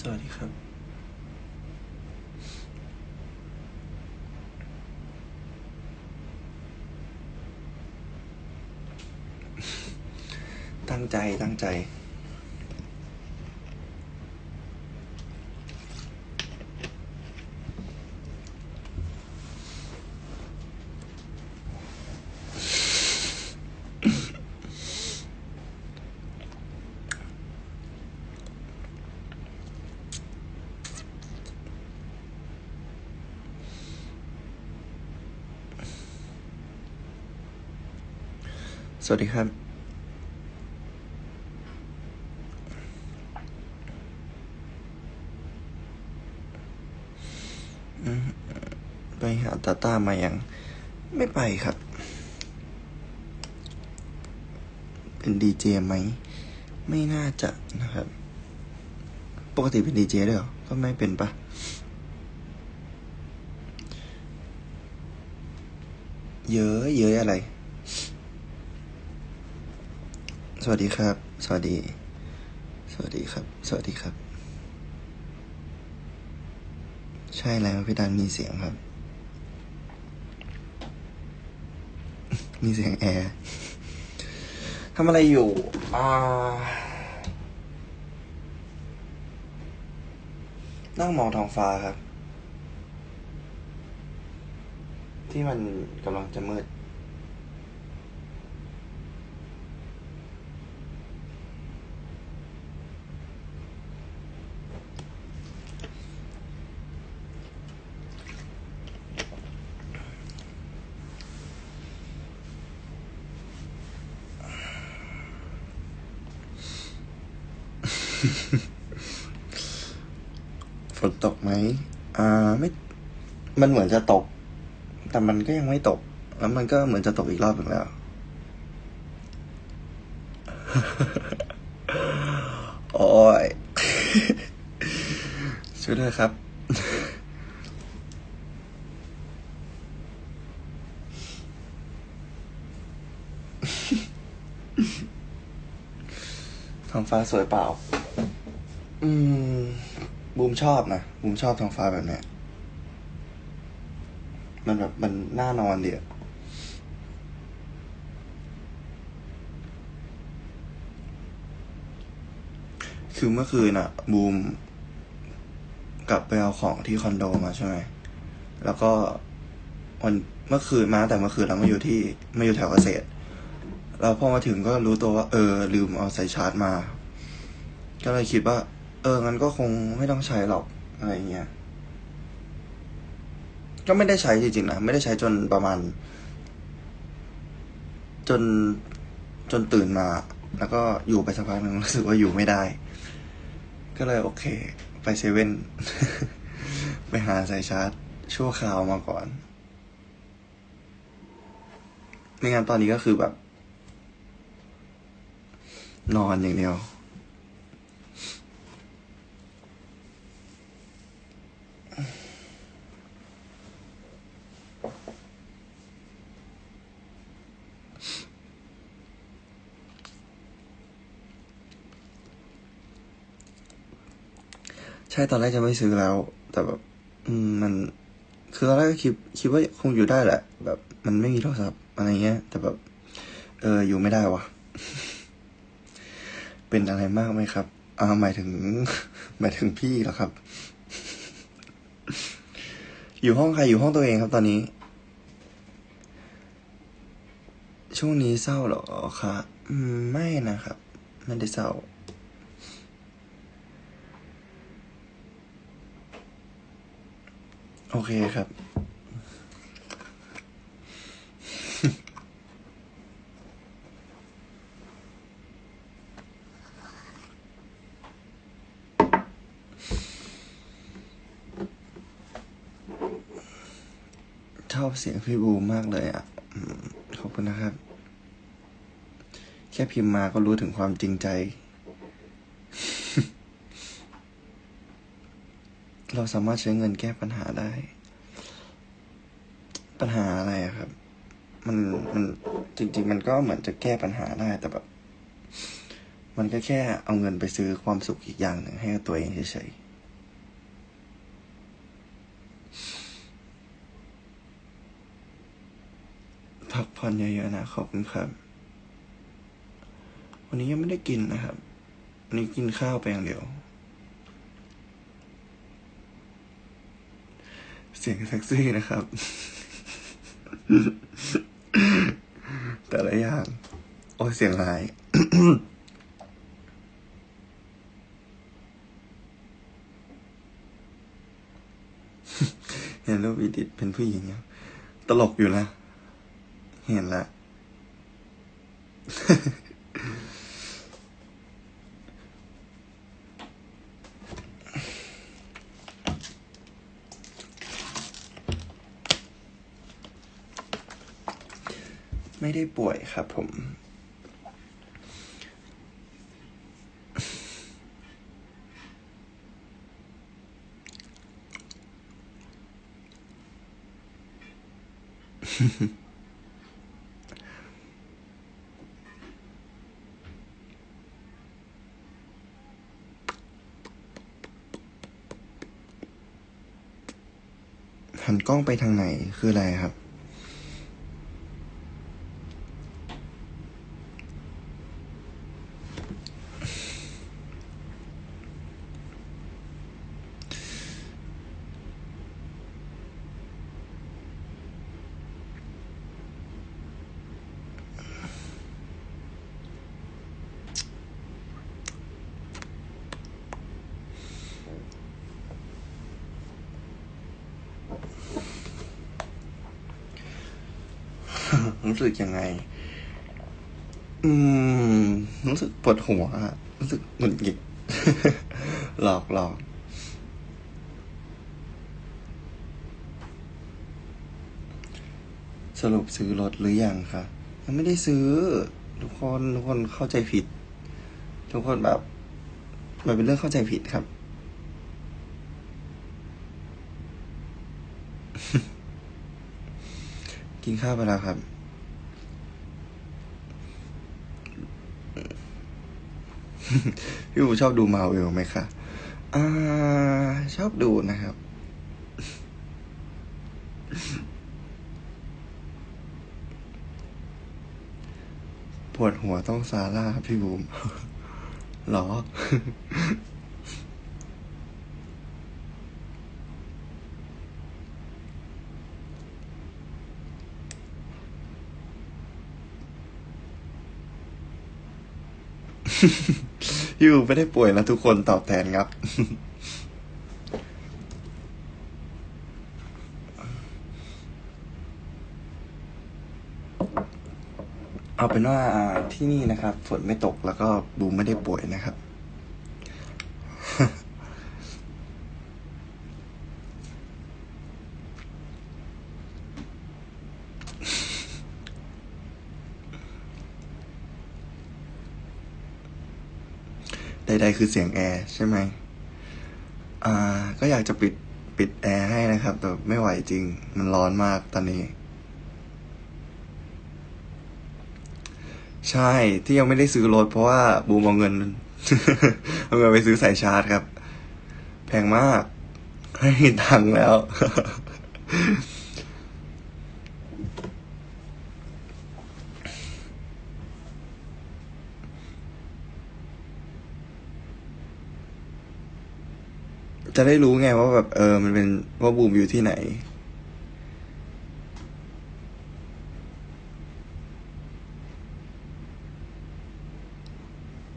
สวัสดีครับ ตั้งใจตั้งใจ สวัสดีครับ ไปหาตาต้ามายัง ไม่ไปครับ เป็นดีเจไหม ไม่น่าจะนะครับ ปกติเป็นดีเจด้วยเหรอ ก็ไม่เป็นปะเยอะเยอะอะไร สวัสดีครับ สวัสดี สวัสดีครับ สวัสดีครับ ใช่แล้วพี่ดันมีเสียงครับ มีเสียงแอร์ทำอะไรอยู่ อ่า นั่งมองท้องฟ้าครับ ที่มันกำลังจะมืด ฝนตกไหม อ่า ไม่ มันเหมือนจะตก แต่มันก็ยังไม่ตก แล้วมันก็เหมือนจะตกอีกรอบหนึ่งแล้ว โอ้ยช่วยด้วยครับ ท้องฟ้าสวยเปล่า อืม บูมชอบนะ บูมชอบท้องฟ้าแบบเนี้ย มันแบบมันน่านอนเดีอะคือเมื่อคืนอะบูมกลับไปเอาของที่คอนโดมาใช่ไหม แล้วก็วันเมื่อคืนมาแต่เมื่อคืนเรามาอยู่ที่มาอยู่แถวเกษตรแล้วพอมาถึงก็รู้ตัวว่า เออ ลืมเอาสายชาร์จมา ก็เลยคิดว่า เอองั้นก็คงไม่ต้องใช้หรอกอะไรเงี้ย ก็ไม่ได้ใช้จริงๆนะไม่ได้ใช้จนประมาณ จนจนตื่นมา แล้วก็อยู่ไปสักพักหนึ่งรู้สึกว่าอยู่ไม่ได้ ก็เลยโอเค ไปเซเว่นไปหาสายชาร์จ ชั่วคราวมาก่อนไม่งั้นตอนนี้ก็คือแบบ นอนอย่างเดียว ตอนแรกจะไม่ซื้อแล้ว แต่แบบ อืมมัน คือตอนแรกก็คิดคิดว่าคงอยู่ได้แหละ แบบมันไม่มีโทรศัพท์อะไรเงี้ย แต่แบบ เอออยู่ไม่ได้วะเป็นอะไรมากไหมครับอ่าหมายถึง หมายถึงพี่เหรอครับ อยู่ห้องใครอยู่ห้องตัวเองครับ ตอนนี้ ช่วงนี้เศร้าเหรอคะอืมไม่นะครับไม่ได้เศร้า โอเคครับ ชอบเสียงพี่บูมากเลยอะ ขอบคุณนะครับ แค่พิมพ์มาก็รู้ถึงความจริงใจ เราสามารถใช้เงินแก้ปัญหาได้ ปัญหาอะไรครับ มันมันจริง ๆ มันก็เหมือนจะแก้ปัญหาได้แต่แบบ มันก็แค่เอาเงินไปซื้อความสุขอีกอย่างหนึ่งให้ตัวเองเฉยๆพักผ่อนเยอะๆนะขอบคุณครับ วันนี้ยังไม่ได้กินนะครับวันนี้กินข้าวไปอย่างเดียว เสียงแท็กซี่นะครับ แต่ละอย่าง โอ้เสียงหาย เห็นรูปอีดิทเป็นผู้หญิงอะตลกอยู่นะ เห็นละ ไม่ได้ป่วยครับผม หันกล้องไปทางไหนคืออะไรครับ รู้สึกยังไง อืม รู้สึกปวดหัวอะรู้สึกหงุดหงิด หลอกหลอกสรุปซื้อรถหรือยังคะยังไม่ได้ซื้อ ทุกคนทุกคนเข้าใจผิด ทุกคนแบบ มันเป็นเรื่องเข้าใจผิดครับกินข้าวไปแล้วครับ พี่อูชอบดูมาเวลไหมคะ อ่า ชอบดูนะครับ ปวดหัวต้องซาร่าพี่บูมหรอ ยูไม่ได้ป่วยนะทุกคนตอบแทนครับ เอาเป็นว่าอ่าที่นี่นะครับ ฝนไม่ตกแล้วก็บูมไม่ได้ป่วยนะครับ ใดๆคือเสียงแอร์ใช่ไหมอ่า ก็อยากจะปิดปิดแอร์ให้นะครับ แต่ไม่ไหวจริง มันร้อนมากตอนนี้ ใช่ที่ยังไม่ได้ซื้อรถเพราะว่าบูมเอาเงินเอาเงินไปซื้อสายชาร์จครับ แพงมากให้ตังค์แล้ว จะได้รู้ไงว่าแบบเออ มันเป็นว่าบูมอยู่ที่ไหน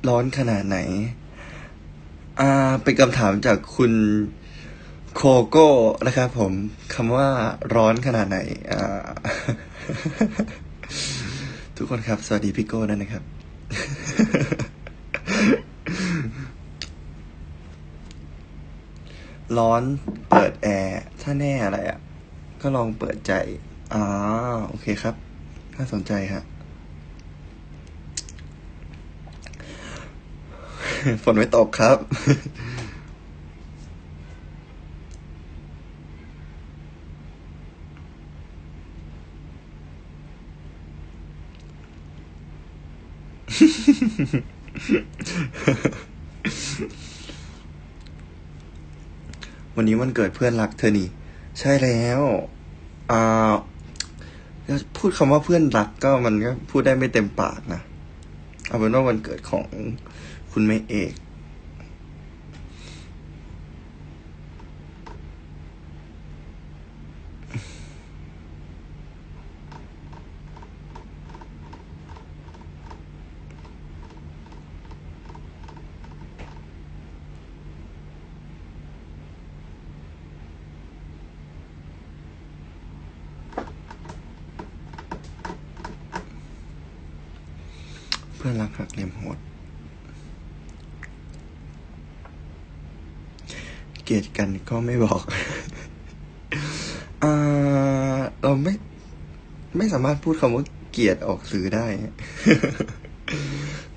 ร้อนขนาดไหน อ่า เป็นคำถามจากคุณโคโก้นะครับผมคำว่าร้อนขนาดไหน อ่า ทุกคนครับ สวัสดีพี่โก้ด้วยนะครับ ร้อนเปิดแอร์ถ้าแน่อะไรอะ ก็ลองเปิดใจอ่าโอเคครับน่าสนใจฮะฝนไม่ตกครับ วันนี้วันเกิดเพื่อนรักเธอนี่ ใช่แล้วอ่าพูดคำว่าเพื่อนรักก็มันก็พูดได้ไม่เต็มปากนะ เอาเป็นว่าวันเกิดของคุณแม่เอก เพื่อนรักหักเหลี่ยมโหด เก ลียดกันก็ไม่บอกอ่าเราไม่ ไม่สามารถพูดคำว่าเกลียดออกสื่อได้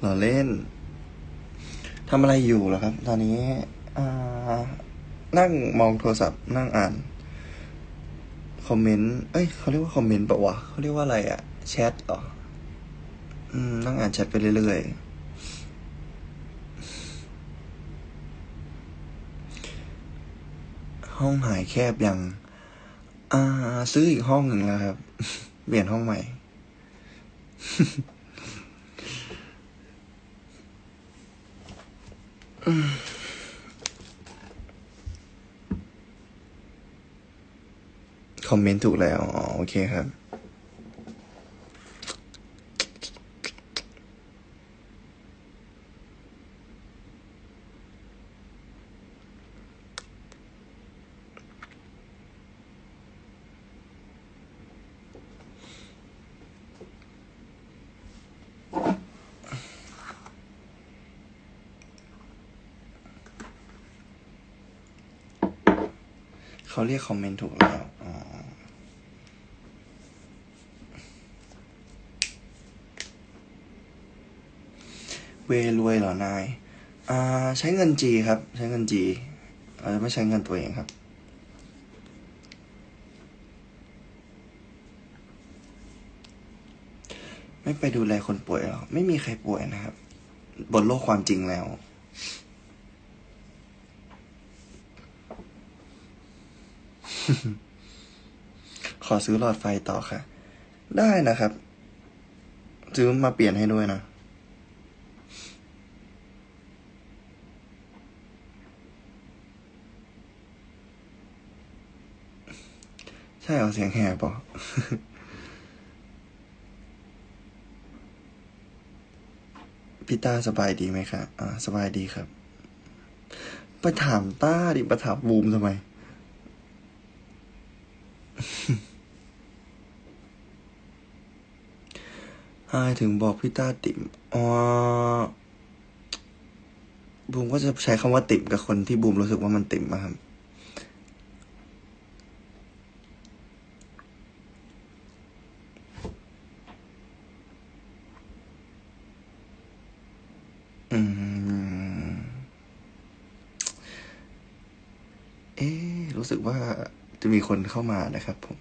เราเล่นทำอะไรอยู่เหรอครับ ตอนนี้นั่งมองโทรศัพท์ นั่งอ่าน คอมเมนต์ เอ้ยเขาเรียกว่าคอมเมนต์ปะวะเขาเรียกว่าอะไรอะแชทเหรอ อืม นั่งอ่านแชทไปเรื่อยๆ ห้องหายแคบยังอ่า ซื้ออีกห้องหนึ่งแล้วครับ เปลี่ยนห้องใหม่ คอมเมนต์ถูกแล้ว อ๋อ โอเคครับ เขาเรียกคอมเมนต์ถูกแล้วอ๋อเวรวยเหรอนาย อ่า ใช้เงินจีครับ ใช้เงินจีอาจะไม่ใช้เงินตัวเองครับ ไม่ไปดูแลคนป่วยหรอไม่มีใครป่วยนะครับ บนโลกความจริงแล้ว ขอซื้อหลอดไฟต่อค่ะ ได้นะครับ ซื้อมาเปลี่ยนให้ด้วยนะ ใช่เอาเสียงแหบปะพี่ต้าสบายดีไหมคะอ่า สบายดีครับ ไปถามต้าดิ ไปถามบูมทำไม อายถึงบอกพี่ต้าติ่มอ๋อบูมก็จะใช้คำว่าติ่มกับคนที่บูมรู้สึกว่ามันติ่มอะครับอืม เอ๊ะรู้สึกว่า จะมีคนเข้ามานะครับผม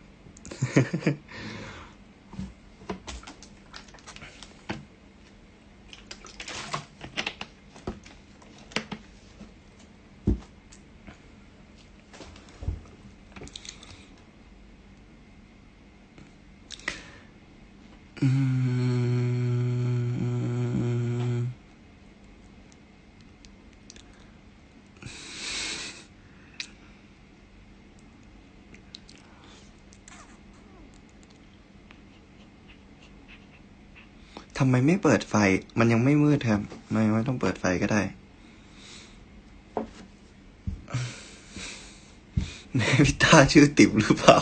อืม ทำไมไม่เปิดไฟ มันยังไม่มืดครับ ไม่ไม่ต้องเปิดไฟก็ได้แม่พิต้าชื่อติ๋มหรือเปล่า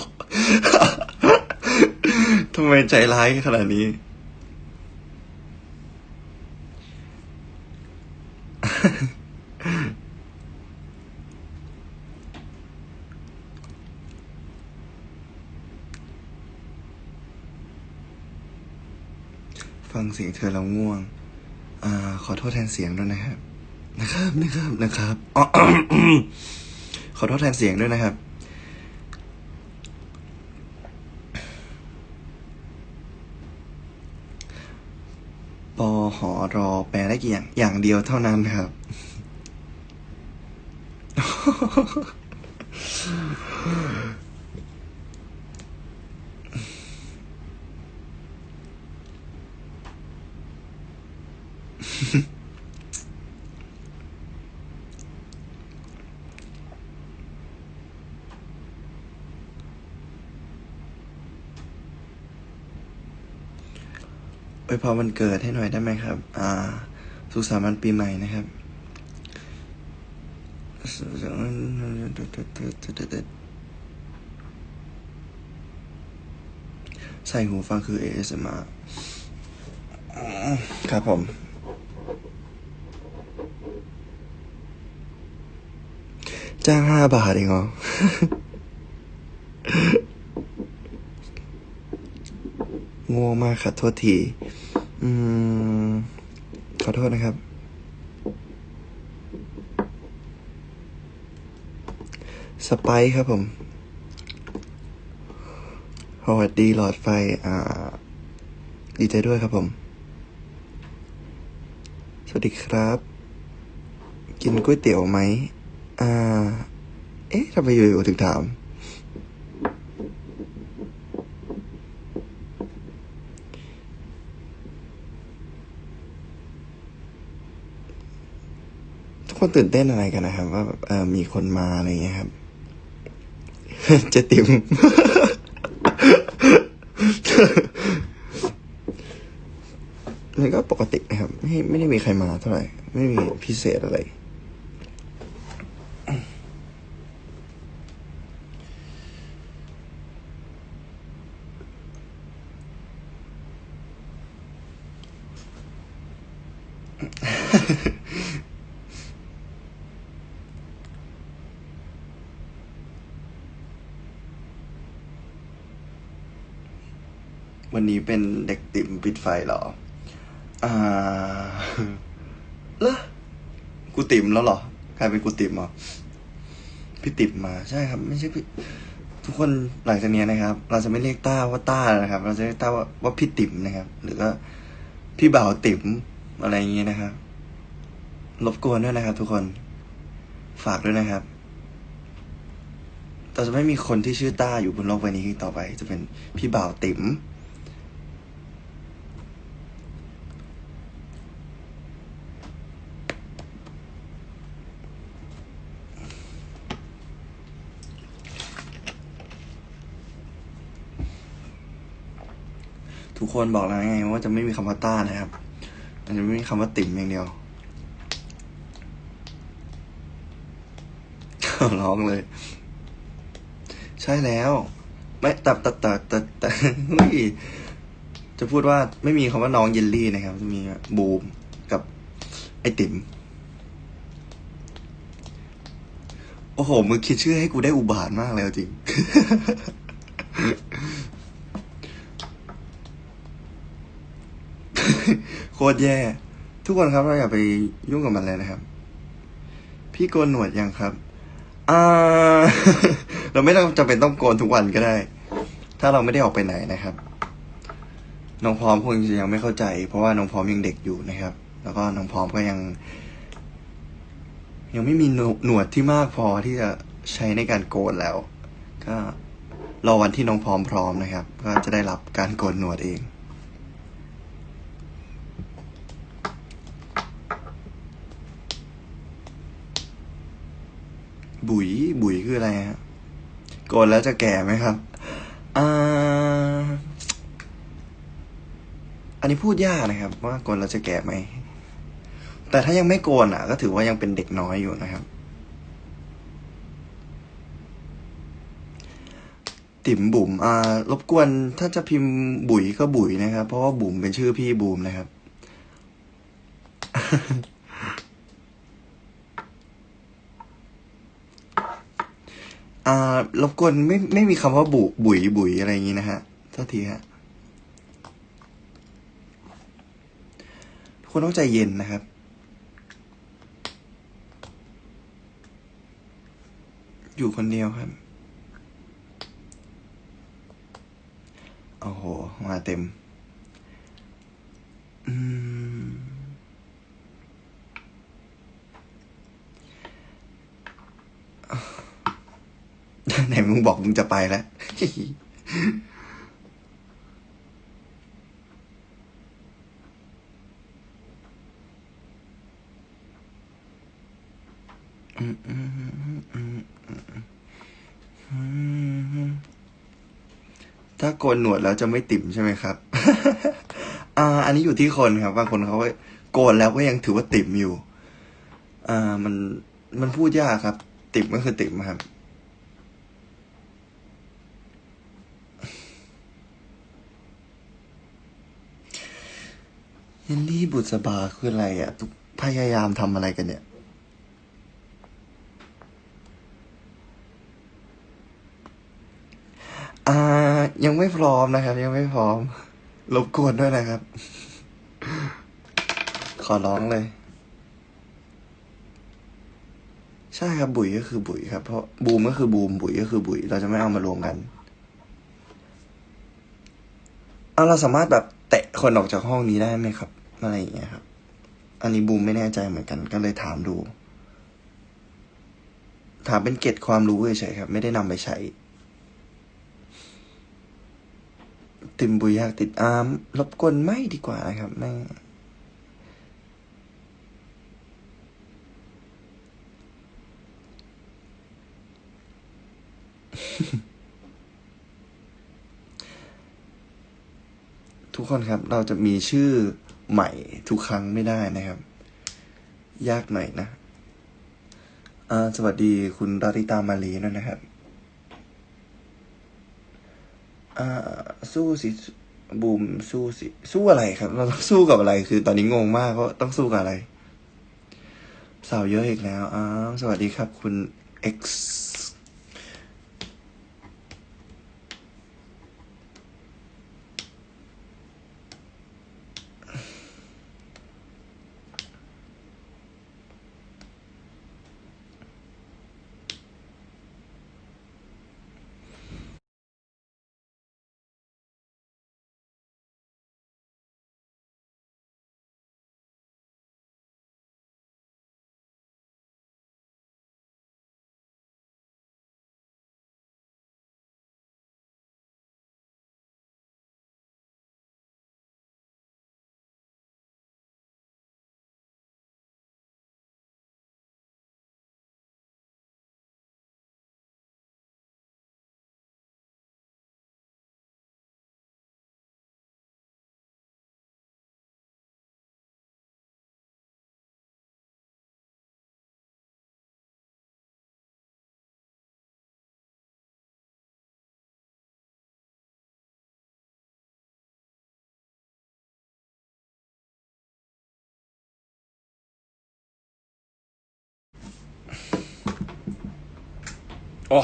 ทำไมใจร้ายขนาดนี้ ฟัง เสียงเธอแล้วง่วงอขอโทษแทนเสียงด้วยนะครับ นะครับ นะครับ นะครับ ขอโทษแทนเสียงด้วยนะครับ ปอหอรอแปลได้กี่อย่าง อย่างเดียวเท่านั้นครับ อ ไปพอมันเกิดให้หน่อยได้ไหมครับ อ่า สุขสันต์วันปีใหม่นะครับใส่หูฟังคือ ASMR ครับผม จ้างห้าบาทเองเหรอง่วงมากค่ะโทษที อืม ขอโทษนะครับ สไปซ์ครับผมสวัสดีหลอดไฟ อ่า ดีใจด้วยครับผม สวัสดีครับ กินก๋วยเตี๋ยวไหม อ่า เอ๊ะทำไมอยู่ๆถึงถาม ทุกคนตื่นเต้นอะไรกันนะครับ ว่าเออมีคนมาอะไรเงี้ยครับเจะติมมันก็ปกตินะครับ ไม่ไม่ได้มีใครมาเท่าไหร่ ไม่มีพิเศษอะไร วันนี้เป็นเด็กติ่มปิดไฟเหรอ อ่าเหรอกูติ่มแล้วเหรอกลายเป็นกูติ่มเหรอ พี่ติ่มมาใช่ครับ ไม่ใช่พี่ ทุกคนหลังจากนี้นะครับ เราจะไม่เรียกต้าว่าต้านะครับ เราจะเรียกต้าว่าว่าพี่ติ๋มนะครับ หรือก็พี่บ่าวติ๋มอะไรอย่างงี้นะครับ รบกวนด้วยนะครับ ทุกคน ฝากด้วยนะครับแต่จะไม่มีคนที่ชื่อต้าอยู่บนโลกใบนี้ต่อไป จะเป็นพี่บ่าวติ๋ม คนบอกแล้วไงว่าจะไม่มีคำว่าต้านะครับ มันจะไม่มีคำว่าติ๋มอย่างเดียวร้องเลย ใช่แล้ว ไม่ต่แต่แต่แต่แต่เฮ้ยจะพูดว่าไม่มีคำว่าน้องเยลลี่นะครับ จะมีบูมกับไอติ๋มโอ้โหมึงคิดชื่อให้กูได้อุบาทมากเลยเอาจริง โคตรแย่ ทุกคนครับเราอย่าไปยุ่งกับมันเลยนะครับ พี่โกนหนวดยังครับอ่าเราไม่ต้องจำเป็นต้องโกนทุกวันก็ได้ ถ้าเราไม่ได้ออกไปไหนนะครับ น้องพร้อมคงจะยังไม่เข้าใจ เพราะว่าน้องพร้อมยังเด็กอยู่นะครับ แล้วก็น้องพร้อมก็ยัง ยังไม่มีหนวหนวดที่มากพอที่จะใช้ในการโกนแล้ว ก็รอวันที่น้องพร้อมพร้อมนะครับ ก็จะได้รับการโกนหนวดเอง บุ๋ยบุ๋ยคืออะไรฮะโกนแล้วจะแก่ไหมครับอ่าอันนี้พูดยากนะครับ ว่าโกนแล้วจะแก่ไหมแต่ถ้ายังไม่โกนอะ ก็ถือว่ายังเป็นเด็กน้อยอยู่นะครับ ติ๋มบุ๋มอ่ารบกวนถ้าจะพิมพ์บุ๋ยก็บุ๋ยนะครับ เพราะว่าบุ๋มเป็นชื่อพี่บูมนะครับ อ่ารบกวนไม่ไม่มีคำว่าบุบุ๋ยบุ๋ยอะไรอย่างงี้นะฮะโทษทีฮะทุกคนต้องใจเย็นนะครับอยู่คนเดียวครับ โอ้โห มาเต็ม อืม ไหนมึงบอกมึงจะไปแล้วถ้าโกนหนวดแล้วจะไม่ติ่มใช่ไหมครับ อ่า อันนี้อยู่ที่คนครับ บางคนเขาโกนแล้วก็ยังถือว่าติ่มอยู่ อ่า มัน มันพูดยากครับ ติ่มก็คือติ่มครับ เฮนรี่บุษบาคืออะไรอะทุกพยายามทำอะไรกันเนี่ย อ่า ยังไม่พร้อมนะครับ ยังไม่พร้อมรบกวนด้วยนะครับ ขอร้องเลย ใช่ครับ บุ๋ยก็คือบุ๋ยครับ เพราะบูมก็คือบูม บุ๋ยก็คือบุ๋ย เราจะไม่เอามารวมกันเอาเราสามารถแบบ เตะคนออกจากห้องนี้ได้ไหมครับ อะไรอย่างเงี้ยครับ อันนี้บูมไม่แน่ใจเหมือนกัน ก็เลยถามดู ถามเป็นเกร็ดความรู้เฉยๆครับ ไม่ได้นำไปใช้ ติมบุยอยากติดอาร์มรบกวนไม่ดีกว่านะครับไม่ ทุกคนครับ เราจะมีชื่อใหม่ทุกครั้งไม่ได้นะครับ ยากหน่อยนะอ่าสวัสดีคุณราริตามาลีด้วยนะครับอ่าสู้สิบูมสู้สิสู้อะไรครับ เราต้องสู้กับอะไร คือตอนนี้งงมากว่าต้องสู้กับอะไร สาวเยอะอีกแล้วอ้าวสวัสดีครับ คุณ X โอ้